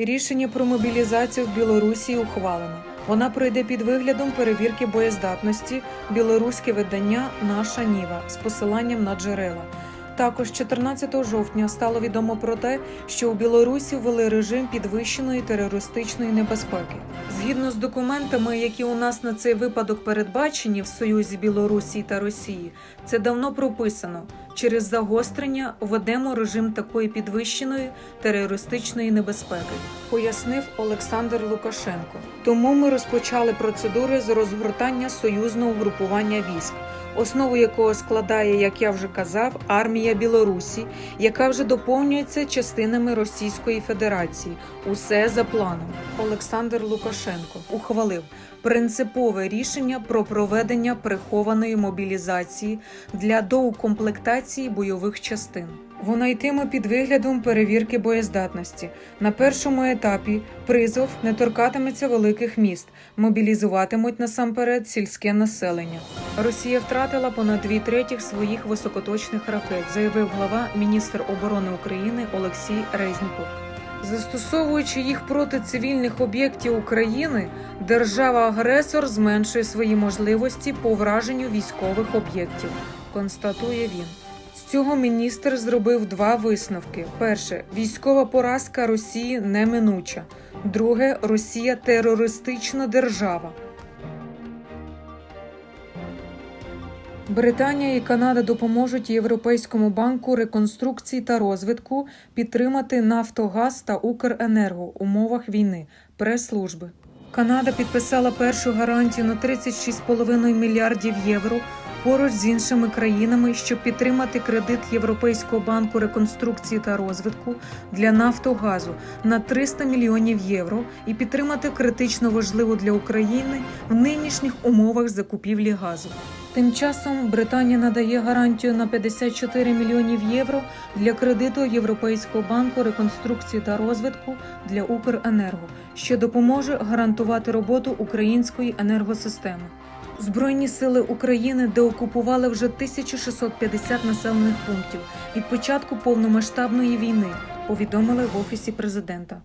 Рішення про мобілізацію в Білорусі ухвалено. Вона пройде під виглядом перевірки боєздатності білоруське видання Наша Ніва з посиланням на джерела. Також 14 жовтня стало відомо про те, що у Білорусі ввели режим підвищеної терористичної небезпеки. Згідно з документами, які у нас на цей випадок передбачені в Союзі Білорусі та Росії, це давно прописано. Через загострення введемо режим такої підвищеної терористичної небезпеки, пояснив Олександр Лукашенко. Тому ми розпочали процедури з розгортання союзного групування військ, основу якого складає, як я вже казав, армія Білорусі, яка вже доповнюється частинами Російської Федерації. Усе за планом. Олександр Лукашенко ухвалив принципове рішення про проведення прихованої мобілізації для доукомплектації бойових частин. Вона йтиме під виглядом перевірки боєздатності. На першому етапі призов не торкатиметься великих міст, мобілізуватимуть насамперед сільське населення. Росія втратила понад дві третіх своїх високоточних ракет, заявив глава міністр оборони України Олексій Резніков. Застосовуючи їх проти цивільних об'єктів України, держава-агресор зменшує свої можливості по враженню військових об'єктів, констатує він. З цього міністр зробив два висновки: перше, військова поразка Росії неминуча. Друге, Росія терористична держава. Британія і Канада допоможуть Європейському банку реконструкції та розвитку підтримати Нафтогаз та Укренерго в умовах війни. Прес-служби. Канада підписала першу гарантію на 36,5 мільярдів євро поруч з іншими країнами, щоб підтримати кредит Європейського банку реконструкції та розвитку для Нафтогазу на 300 мільйонів євро і підтримати критично важливу для України в нинішніх умовах закупівлі газу. Тим часом Британія надає гарантію на 54 мільйонів євро для кредиту Європейського банку реконструкції та розвитку для Укренерго, що допоможе гарантувати роботу української енергосистеми. Збройні сили України деокупували вже 1650 населених пунктів від початку повномасштабної війни. Повідомили в офісі президента.